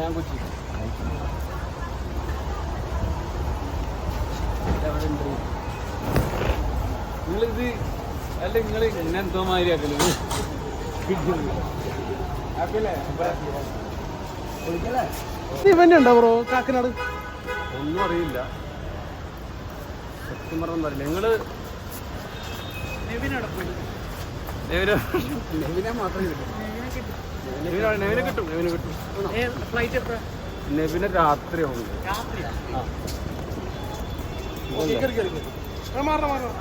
ഞാൻ കൊച്ചി എവിടെ ഉണ്ട് നിങ്ങളിത് അല്ല നിങ്ങൾ എന്നെ എന്തോ മാതിരി ആക്കൽ? ഇവന്റ് ഉണ്ടോ ബ്രോ കാക്കനാട്. ഒന്നും അറിയില്ല. സത്യം പറഞ്ഞൊന്നും അറിയില്ല. നിങ്ങൾ നെവിനെ മാത്രം മാത്രമേ കിട്ടും. നെവിനെ നെവിനെ കിട്ടും നെവിനെ കിട്ടും ഫ്ലൈറ്റ് എത്ര നെവിനെ രാത്രി ഉണ്ട് മാറണം മാറണം